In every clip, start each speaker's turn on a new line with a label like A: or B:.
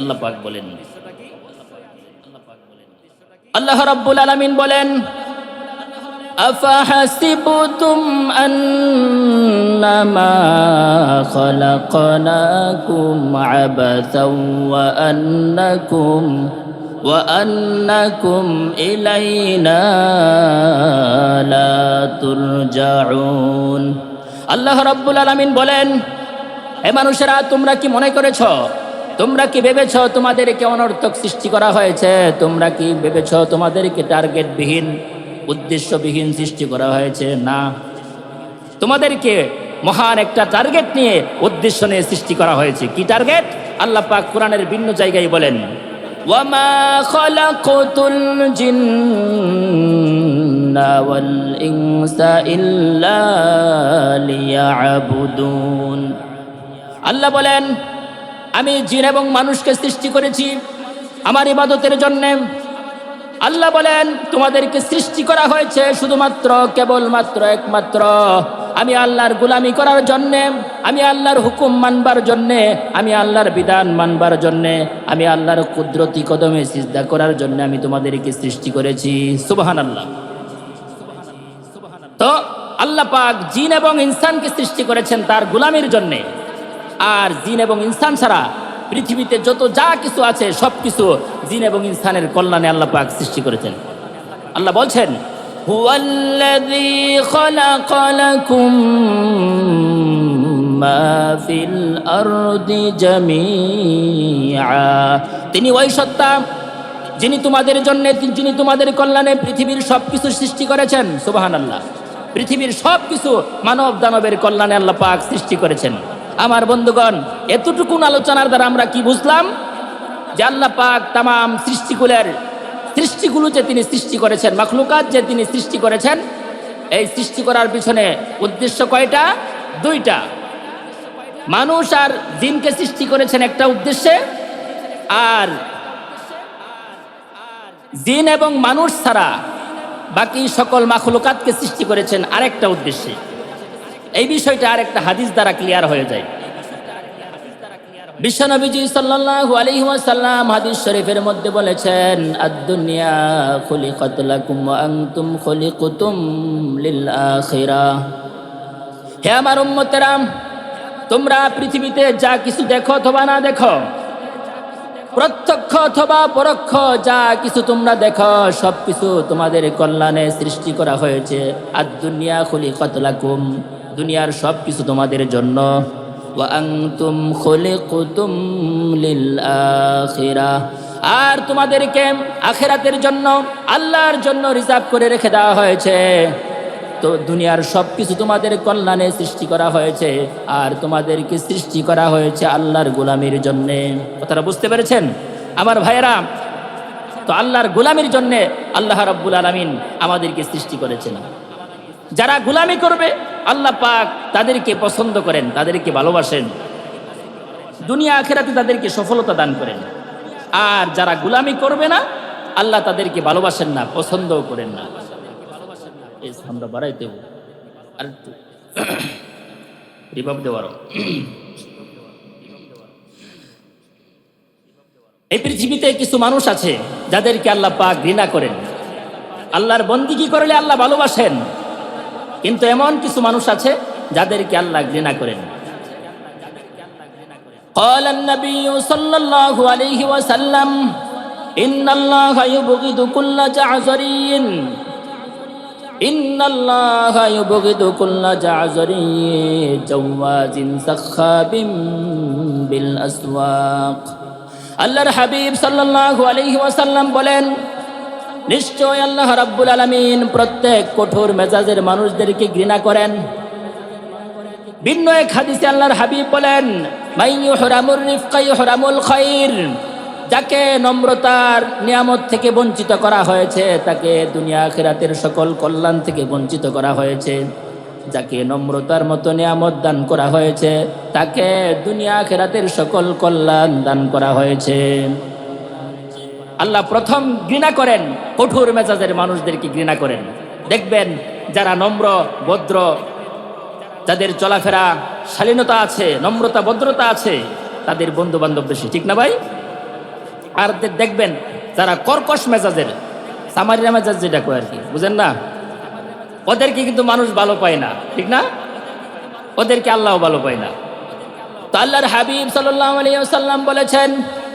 A: আল্লাহ পাক বলেন আল্লাহ রাব্বুল আলামিন বলেন أفحسبتم أنما خلقناكم عبثا وأنكم وأنكم إلينا لا ترجعون আল্লাহ রাব্বুল আলামিন বলেন হে মানুষেরা তোমরা কি মনে করেছ তোমরা কি ভেবেছ তোমাদেরকে অনর্থক সৃষ্টি করা হয়েছে? তোমরা কি ভেবেছ তোমাদেরকে টার্গেটবিহীন, উদ্দেশ্যবিহীন সৃষ্টি করা হয়েছে? না। তোমাদেরকে মহান একটা টার্গেট নিয়ে উদ্দেশ্য নিয়ে সৃষ্টি করা হয়েছে। কি টার্গেট? আল্লাহ পাক কোরআনের ভিন্ন জায়গায় বলেন আল্লাহ বলেন আমি জিন এবং মানুষকে সৃষ্টি করেছি আমার ইবাদতের জন্যে। আল্লাহ বলেন, তোমাদেরকে সৃষ্টি করা হয়েছে শুধুমাত্র, কেবলমাত্র, একমাত্র। আমি আল্লাহর গুলামি করার জন্যে, আমি আল্লাহর হুকুম মানবার জন্যে, আমি আল্লাহর বিধান মানবার জন্যে, আমি আল্লাহর কুদরতি কদমে সিজদা করার জন্য আমি তোমাদেরকে সৃষ্টি করেছি। সুবহান আল্লাহ তো আল্লাহ পাক জিন এবং ইনসানকে সৃষ্টি করেছেন তার গুলামির জন্যে। আর জিন এবং ইনসান ছাড়া পৃথিবীতে যত যা কিছু আছে, সব কিছু জিন এবং ইনসানের কল্যাণে আল্লাহ পাক সৃষ্টি করেছেন। আল্লাহ বলছেন তিনি ওই সত্তা যিনি তোমাদের জন্য, যিনি তোমাদের কল্যাণে পৃথিবীর সব কিছু সৃষ্টি করেছেন সুবাহান আল্লাহ পৃথিবীর সব কিছু মানব দানবের কল্যাণে আল্লাহ পাক সৃষ্টি করেছেন। আমার বন্ধুগণ, এতটুকুন আলোচনার দ্বারা আমরা কি বুঝলাম? যে আল্লাহ পাক তাম সৃষ্টিকুলের সৃষ্টিগুলো যে তিনি সৃষ্টি করেছেন, মাখলুকাত যে তিনি সৃষ্টি করেছেন, এই সৃষ্টি করার পিছনে উদ্দেশ্য কয়টা? দুইটা। মানুষ আর জিনকে সৃষ্টি করেছেন একটা উদ্দেশ্যে, আর জিন এবং মানুষ ছাড়া বাকি সকল মাখলুকাতকে সৃষ্টি করেছেন আরেকটা উদ্দেশ্যে। এই বিষয়টা আরেকটা হাদিস দ্বারা ক্লিয়ার হয়ে যায়। বিশ্বনবীজি সাল্লাল্লাহু আলাইহি ওয়াসাল্লাম হাদিস শরীফের মধ্যে বলেছেন, আদ-দুনিয়া খুলিকাত লাকুম ওয়া আনতুম খুলিকতুম লিল আখিরাহ হে আমার উম্মতেরা, তোমরা পৃথিবীতে যা কিছু দেখো অথবা না দেখো, প্রত্যক্ষ অথবা পরোক্ষ যা কিছু তোমরা দেখো সব কিছু তোমাদের কল্যাণে সৃষ্টি করা হয়েছে। আর দুনিয়া খুলি কতলাকুম দুনিয়ার সব কিছু তোমাদের জন্য। খুলিকুতুম লিল আখিরাহ আর তোমাদেরকে আখেরাতের জন্য, আল্লাহর জন্য রিজার্ভ করে রেখে দেওয়া হয়েছে। তো দুনিয়ার সব কিছু তোমাদের কল্যাণে সৃষ্টি করা হয়েছে, আর তোমাদেরকে সৃষ্টি করা হয়েছে আল্লাহর গোলামির জন্যে। কথাটা বুঝতে পেরেছেন? আমার ভাইয়েরা, তো আল্লাহর গোলামির জন্যে আল্লাহ রব্বুল আলমিন আমাদেরকে সৃষ্টি করেছেন। যারা গোলামি করবে, আল্লাহ পাক তাদেরকে পছন্দ করেন, তাদেরকে ভালোবাসেন। দুনিয়া আখেরাতে তাদেরকে সফলতা দান করেন। আর যারা গোলামি করবে না, আল্লাহ তাদেরকে ভালোবাসেন না, পছন্দও করেন না। সাউন্ডটা বাড়াইতে আর রিভাব এই পৃথিবীতে কিছু মানুষ আছে, যাদেরকে আল্লাহ পাক ঘৃণা করেন। আল্লাহর বন্দিগি করলে আল্লাহ ভালোবাসেন। কিন্তু এমন কিছু মানুষ আছে যাদেরকে আল্লাহ ঘৃণা করেন قال النبي صلى الله عليه وسلم إن الله يبغض كل جعزري إن الله يبغض كل جعزري جواز سخاب بالأسواق আল্লাহর হাবিব সাল্লাল্লাহু আলাইহি ওয়াসাল্লাম বলেন নিশ্চয় আল্লাহ রাব্বুল আলামিন প্রত্যেক কঠোর মেজাজের মানুষদেরকে ঘৃণা করেন। ভিন্ন এক হাদিসে আল্লাহর হাবিব বলেন যাকে নম্রতার নিয়ামত থেকে বঞ্চিত করা হয়েছে, তাকে দুনিয়া খেরাতের সকল কল্যাণ থেকে বঞ্চিত করা হয়েছে। যাকে নম্রতার মতো নিয়ামত দান করা হয়েছে, তাকে দুনিয়া খেরাতের সকল কল্যাণ দান করা হয়েছে। আল্লাহ প্রথম ঘৃণা করেন, কঠোর মেজাজের মানুষদেরকে ঘৃণা করেন। দেখবেন যারা নম্র, ভদ্র, যাদের চলাফেরা শালীনতা আছে, নম্রতা, ভদ্রতা আছে, তাদের বন্ধু বান্ধব বেশি, ঠিক না ভাই? আর দেখবেন যারা কর্কশ মেজাজের, সামারিয়া মেজাজ যেটা কয় আর কি, বুঝেন না? ওদেরকে কিন্তু মানুষ ভালো পায় না, ঠিক না? ওদেরকে আল্লাহ ভালো পায় না। তো আল্লাহর হাবিব ওয়াসাল্লাম বলেছেন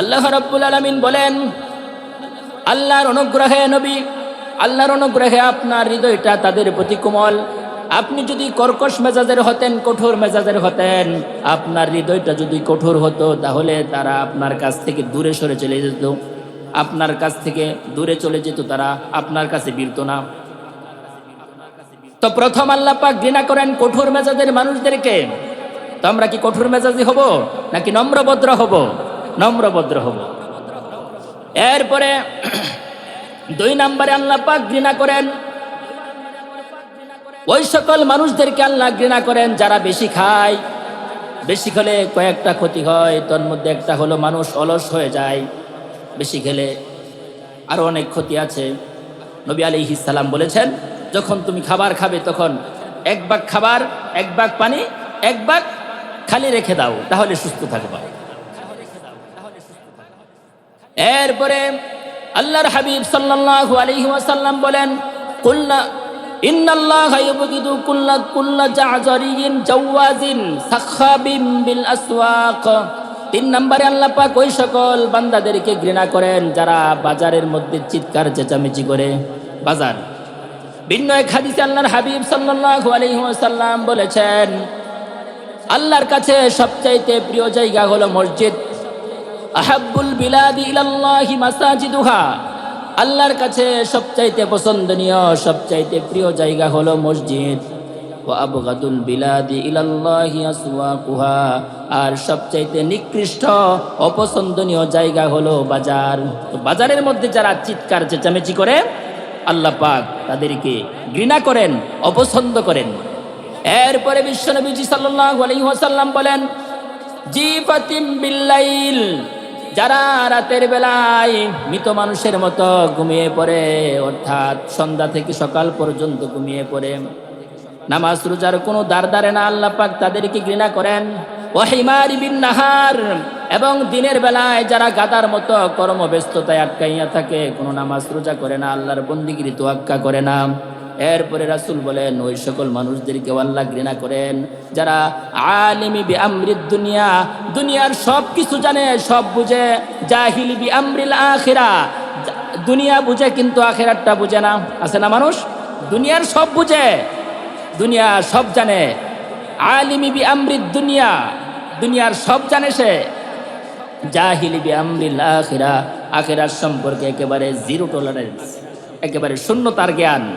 A: আল্লাহ রাব্বুল আলামিন বলেন, আল্লাহর অনুগ্রহে নবী, আল্লাহর অনুগ্রহে আপনার হৃদয়টা তাদের প্রতি কোমল। আপনি যদি কর্কশ মেজাজের হতেন, কঠোর মেজাজের হতেন, আপনার হৃদয়টা যদি কঠোর হতো, তাহলে তারা আপনার কাছ থেকে দূরে সরে চলে যেত। আপনার কাছ থেকে দূরে চলে যেত তারা, আপনার কাছে বীরত না। তো প্রথম আল্লাহ পাক ঘৃণা করেন কঠোর মেজাজের মানুষদেরকে। তো আমরা কি কঠোর মেজাজি হব, নাকি নম্রভদ্র হব? নম্রভদ্র হব। এরপরে দুই নম্বরে আল্লাহ পাক ঘৃণা করেন। ওই সকল মানুষদেরকে আল্লাহ ঘৃণা করেন, যারা বেশি খায়, বেশি খেলে কয়েকটা ক্ষতি হয়, তোর মধ্যে একটা হলো মানুষ অলস হয়ে যায়, বেশি খেলে আরও অনেক ক্ষতি আছে। নবী আলী সালাম বলেছেন, যখন তুমি খাবার খাবে তখন এক বাগ খাবার, এক বাগ পানি, এক বাগ খালি রেখে দাও, তাহলে সুস্থ থাকবা। এরপরে আল্লাহর হাবিব সাল্লাল্লাহু আলাইহি ওয়াসাল্লাম বলেন, কুল্লা, ইন্নাল্লাহা ইউবগিদু কুল্লা কুল্লা জাযরিন জাওয়াজিন সাখাবিন বিল আসওয়াক। তিন নম্বরে আল্লাহ পাক ওই সকল বান্দাদেরকে ঘৃণা করেন যারা বাজারের মধ্যে চিৎকার, চেঁচামেচি করে। বাজার। ভিন্ন এক হাদিসে আল্লাহর হাবিব সাল্লাল্লাহু আলাইহি ওয়াসাল্লাম বলেছেন, আল্লাহর কাছে সবচাইতে প্রিয় জায়গা হলো মসজিদ। আহাব্বুল বিলাদি ইলাল্লাহি মাসাজিদুহা। আল্লাহর কাছে সবচাইতে পছন্দনীয়, সবচাইতে প্রিয় জায়গা হলো মসজিদ। আবগাদুল বিলাদি ইলাল্লাহি আসওয়াকুহা। আর সবচাইতে নিকৃষ্ট, অপছন্দনীয় জায়গা হলো বাজার। বাজারের মধ্যে যারা চিৎকার, চেঁচামেচি করে, আল্লাহ পাক তাদেরকে ঘৃণা করেন, অপছন্দ করেন। এরপরে বিশ্বনবীজি সাল্লাল্লাহু আলাইহি ওয়াসাল্লাম বলেন জিফাতিম বিল্লাইল যারা রাতের বেলায় মৃত মানুষের মতো ঘুমিয়ে পড়ে, অর্থাৎ সন্ধ্যা থেকে সকাল পর্যন্ত ঘুমিয়ে পড়ে, নামাজ রোজার কোনো দার দারে না আল্লাহ পাক তাদেরকে ঘৃণা করেন। নাহার, এবং দিনের বেলায় যারা গাদার মতো কর্মব্যস্ততায় আটকাইয়া থাকে, কোনো নামাজ রোজা করে না, আল্লাহর বন্দিগিরি তোয়াক্কা করে না। এরপরে রাসুল বলেন, ওই সকল মানুষদেরকে আল্লাহ ঘৃণা করেন। যারা আলিমি বি আমরিদ দুনিয়া, দুনিয়ার সব কিছু জানে, সব বুঝে। জাহিলি বি আমরিল আখেরা। দুনিয়া বুঝে কিন্তু আখেরাতটা বুঝে না। আছে না মানুষ? দুনিয়ার সব বুঝে। দুনিয়া সব জানে। আলিমি বি আমরিদ দুনিয়া, দুনিয়ার সব জানে সে। জাহিলি বি আমরিল আখেরা আখেরার সম্পর্কে একেবারে জিরো টলারেন্স একেবারে শূন্যতার জ্ঞান।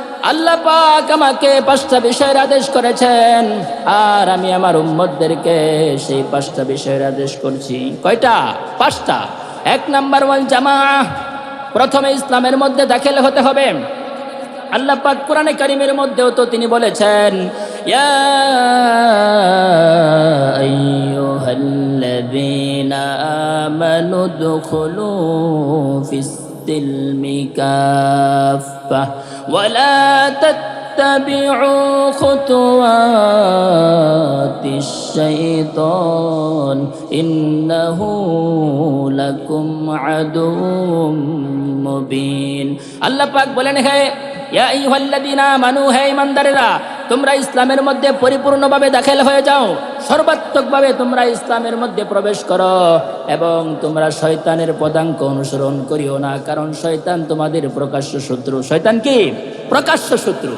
A: আল্লাহ পাক আমাকে পাঁচটা বিষয়ের আদেশ করেছেন। আর আমি আমার উম্মতদেরকে সেই পাঁচটা বিষয়ের আদেশ করছি। কয়টা? পাঁচটা। এক নাম্বার ওয়াল জামা প্রথমে ইসলামের মধ্যে দাখিল হতে হবে। আল্লাহ পাক কোরআনে কারিমের মধ্যেও তো তিনি বলেছেন আমানু দুখুলু ফিস-সিলমি কাফা লা তাত্তাবি'ু খুতুওয়াতিশ শাইতান ইন্নাহু লাকুম আদুউম মুবিন আল্লাহ পাক বলেন, হে, ইয়া আইয়ুহাল্লাযীনা আমানু, হে ঈমানদারেরা তোমরা ইসলামের মধ্যে পরিপূর্ণভাবে দাখিল হয়ে যাও। সর্বাত্মকভাবে তোমরা ইসলামের মধ্যে প্রবেশ করো এবং তোমরা শয়তানের পদাঙ্ক অনুসরণ করিও না, কারণ শয়তান তোমাদের প্রকাশ্য শত্রু। শয়তান কি? প্রকাশ্য শত্রু।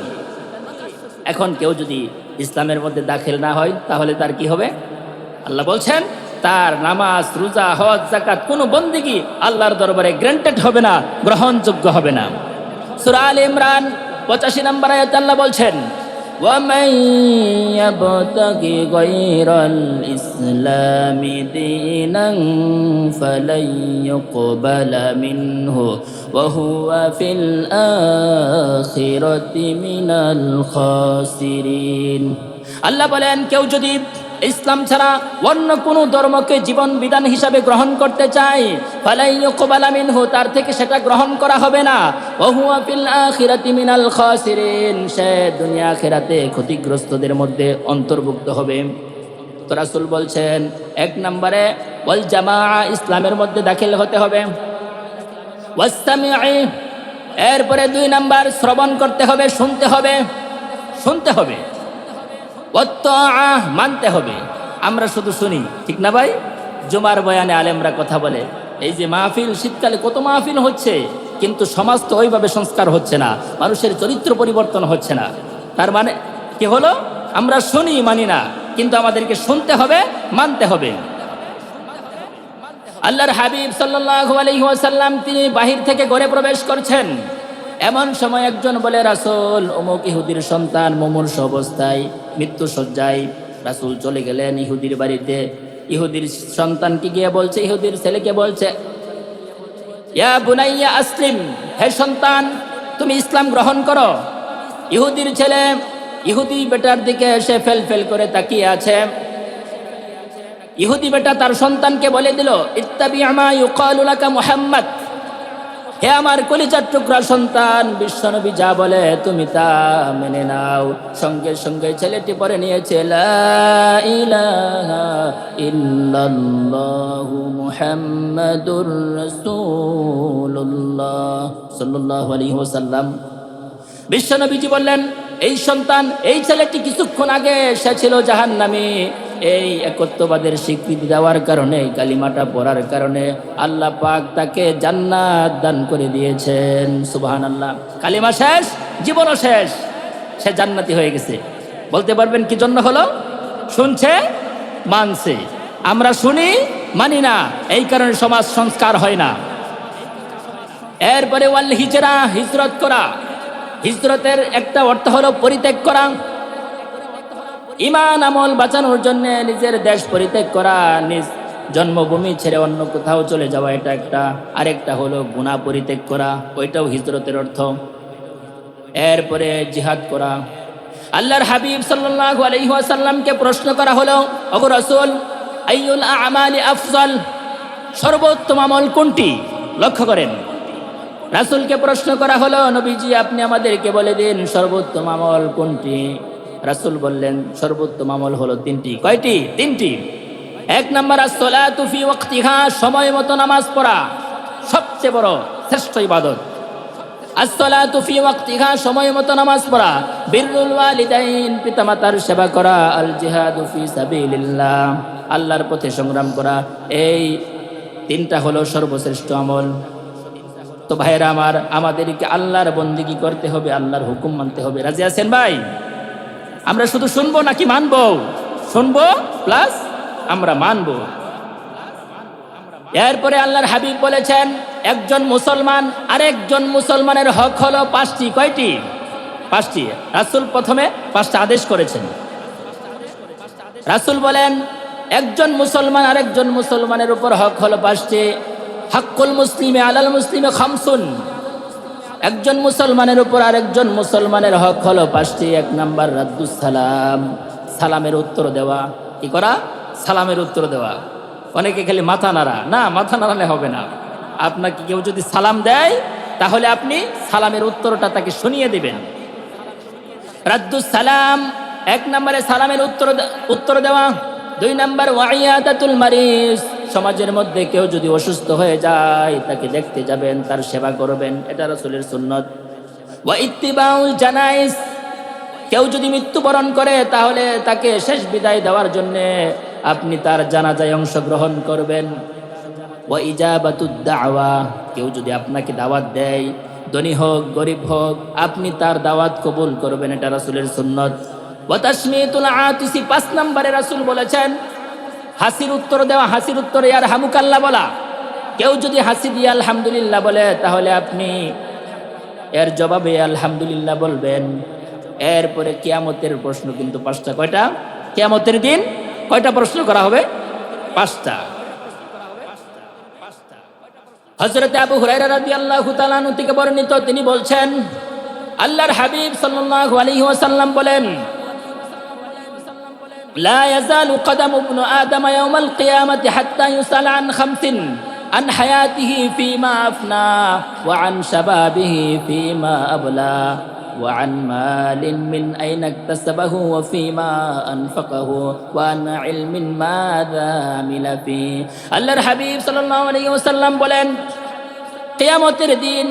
A: এখন কেউ যদি ইসলামের মধ্যে দাখিল না হয়, তাহলে তার কি হবে? আল্লাহ বলছেন, তার নামাজ, রোজা, হজ জাকাত কোনো বন্দিগি আল্লাহর দরবারে গ্রান্টেড হবে না, গ্রহণযোগ্য হবে না। সূরা ইমরান পঁচাশি নম্বর আয়াত আল্লাহ বলছেন ومن يبتغي غير الإسلام دينا فلن يقبل منه وهو في الآخرة من الخاسرين الله بلان كوجديب ইসলাম ছাড়া অন্য কোনো ধর্মকে জীবন বিধান হিসাবে গ্রহণ করতে চায়। তার থেকে সেটা গ্রহণ করা হবে না। মিনাল সে দুনিয়া আখিরাতে ক্ষতিগ্রস্তদের মধ্যে অন্তর্ভুক্ত হবে। তো রাসূল বলছেন, এক নম্বরে, ওয়াল জামাআ, ইসলামের মধ্যে দাখিল হতে হবে। এরপরে দুই নাম্বার, শ্রবণ করতে হবে, শুনতে হবে। শুনতে হবে। ওয়াত্তাআ মানতে হবে। আমরা শুধু শুনি, ঠিক না ভাই? জুমার বয়ানে আলেমরা কথা বলে, এই যে মাহফিল, শীতকালে কত মাহফিল হচ্ছে, কিন্তু সমাজ তো ওইভাবে সংস্কার হচ্ছে না, মানুষের চরিত্র পরিবর্তন হচ্ছে না। তার মানে কি হলো? আমরা শুনি, মানি না, কিন্তু আমাদেরকে শুনতে হবে, মানতে হবে। আল্লাহর হাবিব সাল্লাল্লাহু আলাইহি ওয়াসাল্লাম তিনি বাহির থেকে ঘরে প্রবেশ করছেন। এমন সময় একজন বলে, রাসূল, অমুক ইহুদির সন্তান মুমূর্ষ অবস্থায় মৃত্যু সজ্জায় রাসূল চলে গেলেন ইহুদির বাড়িতে। ইহুদির সন্তানকে গিয়ে বলছে? ইহুদির ছেলেকে বলছে, ইয়া আসলিম, হে সন্তান, তুমি ইসলাম গ্রহণ করো। ইহুদির ছেলে ইহুদি বেটার দিকে এসে ফেল ফেল করে তাকিয়ে আছে। ইহুদি বেটা তার সন্তানকে বলে দিল ইত্তাবি আমা ইউকালু লাকা মুহাম্মদ। হে আমার কলিজার টুকরা সন্তান, বিশ্বনবী যা বলে তুমি তা মেনে নাও। সঙ্গে সঙ্গে ছেলেটি পরে নিয়েছে মুহাম্মাদুর রাসূলুল্লাহ সাল্লাল্লাহু বললেন, এই সন্তান, এই ছেলেটি কিছুক্ষণ আগে সে ছিল জাহান্নামী। এই একত্ববাদের স্বীকৃতি দেওয়ার কারণে, কালিমাটা পড়ার কারণে আল্লাহ পাক তাকে জান্নাত দান করে দিয়েছেন। সুবাহান আল্লাহ কালিমা শেষ, জীবনও শেষ, সে জান্নাতি হয়ে গেছে। বলতে পারবেন কি জন্য হলো? শুনছে, মানছে। আমরা শুনি, মানি না, এই কারণে সমাজ সংস্কার হয় না। এরপরে ওয়াল হিজরা, হিজরত করা। হিজরতের একটা অর্থ হলো পরিত্যাগ করা। ইমান আমল বাঁচানোর জন্য নিজের দেশ পরিত্যাগ করা, নিজ জন্মভূমি ছেড়ে অন্য কোথাও চলে যাওয়া, এটা একটা, আরেকটা হলো গুণা পরিত্যাগ করা, ওইটাও হিজরতের অর্থ। এরপরে জিহাদ করা। আল্লাহর হাবিব সাল্লাল্লাহু আলাইহি ওয়াসাল্লামকে প্রশ্ন করা হলো ওগো রাসূল, আইয়ুল আমালি আফজল? সর্বোত্তম আমল কোনটি? লক্ষ্য করেন। রাসূলকে প্রশ্ন করা হলো, নবীজি, আপনি আমাদেরকে বলে দিন সর্বোত্তম আমল কোনটি? রাসূল বললেন, সর্বোত্তম আমল হলো তিনটি। কয়টি? তিনটি। এক নম্বর, আসসালাতু ফি ওয়াক্তিহা, সময় মতো নামাজ পড়া। সবচেয়ে বড়, শ্রেষ্ঠ ইবাদত। আসসালাতু ফি ওয়াক্তিহা, সময় মতো নামাজ পড়া। ওয়ালিদাইন সেবা করা। আল আল্লাহর পথে সংগ্রাম করা। এই তিনটা হলো সর্বশ্রেষ্ঠ আমল। তো ভাইরা আমার, আমাদেরকে আল্লাহর বন্দিগি করতে হবে, আল্লাহর হুকুম মানতে হবে। রাজি আছেন ভাই? আমরা শুধু শুনব নাকি মানবো? শুনব প্লাস আমরা মানবো। এরপরে আল্লাহর হাবিব বলেছেন, একজন মুসলমান আরেকজন মুসলমানের হক হলো পাঁচটি, কয়টি? পাঁচটি। রাসুল প্রথমে পাঁচটা আদেশ করেছেন। রাসুল বলেন, একজন মুসলমান আরেকজন মুসলমানের উপর হক হলো পাঁচটি। হাক্কুল মুসলিমে আলাল মুসলিমে খামসুন। একজন মুসলমানের উপর আরেকজন মুসলমানের হক হলো পাঁচটি, এক নাম্বার রাদ্দুস সালাম সালামের উত্তর দেওয়া। কি করা? সালামের উত্তর দেওয়া। অনেকে খালি মাথা নাড়া। না, মাথা নাড়ালে হবে না। আপনাকে কেউ যদি সালাম দেয়, তাহলে আপনি সালামের উত্তরটা তাকে শুনিয়ে দিবেন। রাদ্দুস সালাম এক নম্বরে সালামের উত্তর উত্তর দেওয়া। দুই নম্বর, ওয়াইয়াদাতুল মারিস। সমাজের মধ্যে কেউ যদি অসুস্থ হয়ে যায়, তাকে দেখতে যাবেন, তার সেবা করবেন। এটা রসুলের সুন্নত। জানাইস। কেউ যদি মৃত্যুবরণ করে, তাহলে তাকে শেষ বিদায় দেওয়ার জন্য আপনি তার জানাজায় অংশগ্রহণ করবেন। দাওয়া। কেউ যদি আপনাকে দাওয়াত দেয়, ধনী হোক, গরিব হোক, আপনি তার দাওয়াত কবুল করবেন, এটা রাসূলের সুন্নত। পাঁচ নম্বরে রাসূল বলেছেন হাসির উত্তর দেওয়া, হাসির উত্তরে আর হামুকাল্লা বলা। কেউ যদি হাসি দিয়ে আলহামদুলিল্লাহ বলে, তাহলে আপনি এর জবাবে আলহামদুলিল্লাহ বলবেন। এরপরে কিয়ামতের প্রশ্ন কিন্তু পাঁচটা, কয়টা? কিয়ামতের দিন কয়টা প্রশ্ন করা হবে? পাঁচটা। হজরত আবু হুরাইরা তাআলা আনহু থেকে বর্ণিত, তিনি বলছেন, আল্লাহর হাবিব আলাইহি ওয়াসাল্লাম বলেন لا يزال قدم ابن آدم يوم القيامة حتى يسأل عن خمس عن حياته فيما أفنى وعن شبابه فيما أبلى وعن مال من أين اكتسبه وفيما أنفقه وعن علم ماذا عمل فيه الله الحبيب صلى الله عليه وسلم বলেন কেয়ামতের দিন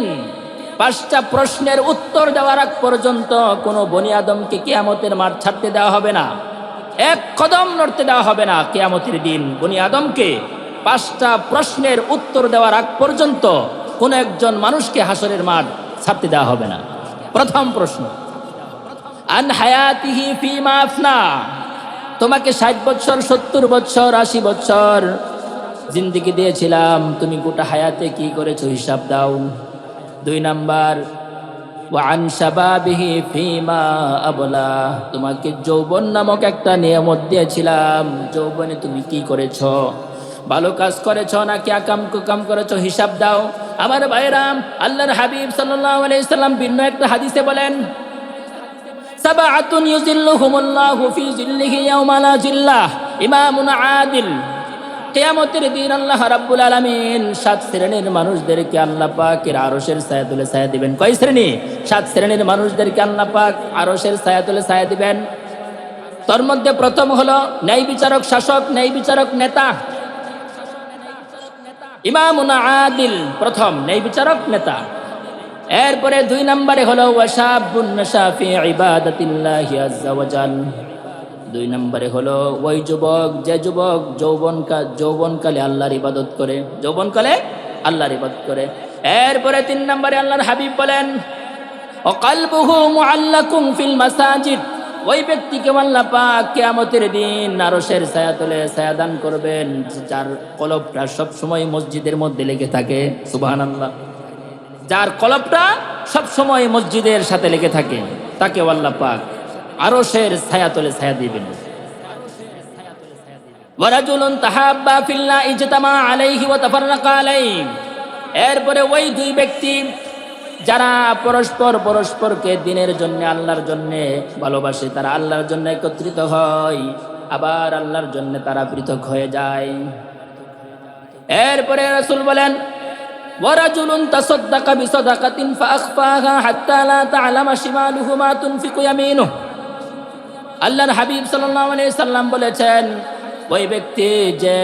A: পাঁচটা প্রশ্নের উত্তর দেওয়ার আগ পর্যন্ত কোনো বনি আদমকে কেয়ামতের মাঠ ছাড়তে দেওয়া হবে না এক কদম নড়তে দেওয়া হবে না কেয়ামতির দিন। বনি আদমকে পাঁচটা প্রশ্নের উত্তর দেওয়ার আগ পর্যন্ত কোনো একজন মানুষকে হাসরের মাঠ ছাড়তে দেওয়া হবে না। প্রথম প্রশ্ন তোমাকে ষাট বছর, সত্তর বছর, আশি বছর জিন্দিগি দিয়েছিলাম, তুমি গোটা হায়াতে কি করেছ হিসাব দাও। দুই নাম্বার ওয়ান শাবাবিহি ফিমা আবলা। তোমাকে যৌবন নামক একটা নিয়ামত দিয়েছিলাম। যৌবনে তুমি কি করেছ? ভালো কাজ করেছ নাকি আকাম কুকাম করেছ? হিসাব দাও। আমার ভাইরাম আল্লাহর হাবিব সাল্লাল্লাহু আলাইহি সাল্লাম ভিন্ন একটা হাদিসে বলেন, সাবাআতুন ইউজিল্লুহুমুল্লাহু ফি জিল্লিহি ইয়াওমা লা জিল্লাহ ইমামুন আদিল। কিয়ামতের দিন আল্লাহ রাব্বুল আলামিন সাত শ্রেণির মানুষদেরকে আল্লাহ পাকের আরশের ছায়া তুলে ছায়া দিবেন। কয় শ্রেণি? সাত শ্রেণির মানুষদেরকে আল্লাহ পাক আরশের ছায়া তুলে ছায়া দিবেন। তোর মধ্যে প্রথম হলো ন্যায় বিচারক শাসক, ন্যায় বিচারক নেতা। ইমামুনা আদিল প্রথম, ন্যায় বিচারক নেতা। এরপরে দুই নম্বরে হলো ওয়াসাবুন নাশা ফি ইবাদাতিল্লাহি আজ্জা ওয়াজাল দুই নম্বরে হলো, ওই যুবক, যে যুবক যৌবনকা, যৌবনকালে আল্লাহর ইবাদত করে, যৌবনকালে আল্লাহর ইবাদত করে। এরপরে তিন নম্বরে আল্লাহর হাবিব বলেন ফিল ওই ব্যক্তিকে আল্লাহ পাক কিয়ামতের দান করবেন, যার মসজিদের মধ্যে লেগে থাকে। যার মসজিদের সাথে লেগে থাকে তাকে আল্লাহ পাক আরশের ছায়া তলে ছায়া দিবেন ওয়ারাজুলুন তাহাব্বা ফিল্লাহ ইজতামা আলাইহি ওয়া তাফাররাকা আলাইহি। এরপরে ওই দুই ব্যক্তি যারা পরস্পর পরস্পরকে দিনের জন্য, আল্লাহর জন্য ভালোবাসে, তারা আল্লাহর জন্য একত্রিত হয়, আবার আল্লাহর জন্য তারা পৃথক হয়ে যায়। এরপরে রাসূল বলেন, ওয়ারাজুলুন তাসাদ্দাকা বিসাদাকাতিন ফাআখফাহা হাত্তা লা তা'লামা শিমালুহু মা তুনফিকু ইয়ামিনুহু। আল্লাহর হাবিব সাল্লাম বলেছেন, ওই ব্যক্তি যে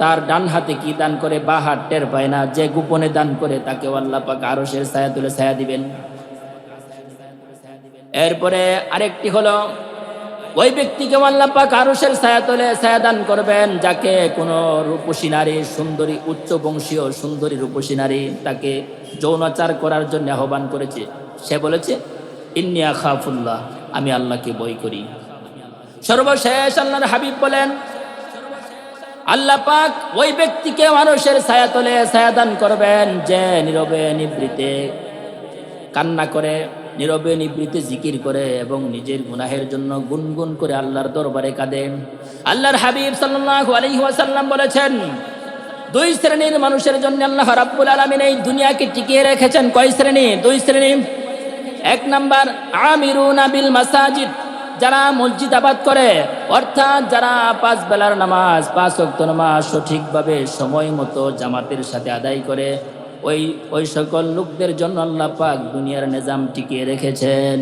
A: তার ডান হাতে কি দান করে, বা হাত টের পায় না, যে গোপনে দান করে, তাকে আল্লাহ পাক আরশের ছায়া তুলে ছায়া দিবেন। এরপরে আরেকটি হলো, ওই ব্যক্তিকে আল্লাহ পাক আরশের ছায়া তোলে ছায়া দান করবেন, যাকে কোনো রূপসী নারী, সুন্দরী, উচ্চ বংশীয়, সুন্দরী রূপসী নারী তাকে যৌনাচার করার জন্য আহ্বান করেছে। সে বলেছে ইন্নিয়া খাফুল্লাহ আমি আল্লাহকে বই করি। সর্বশেষ আল্লাহর হাবিব বলেন, আল্লাহ পাক ওই ব্যক্তিকে মানুষের ছায়া তোলে ছায়া দান করবেন যে নীরবে নিবৃতে কান্না করে, নীরবে নিবৃতে জিকির করে এবং নিজের গুনাহের জন্য গুনগুন করে আল্লাহর দরবারে কাঁদে। আল্লাহর হাবিব সাল্লাল্লাহু আলাইহি ওয়াসাল্লাম বলেছেন, দুই শ্রেণির মানুষের জন্য আল্লাহ রাব্বুল আলামিন এই দুনিয়াকে টিকিয়ে রেখেছেন। কয় শ্রেণি? দুই শ্রেণি। এক নাম্বার, আমিরুনা বিল মাসাজিদ। যারা মসজিদ আবাদ করে, অর্থাৎ যারা পাঁচ বেলার নামাজ, পাঁচ অক্ত নামাজ সঠিকভাবে সময় মতো জামাতের সাথে আদায় করে, ওই ওই সকল লোকদের জন্য আল্লাহ পাক দুনিয়ার নিজাম টিকিয়ে রেখেছেন।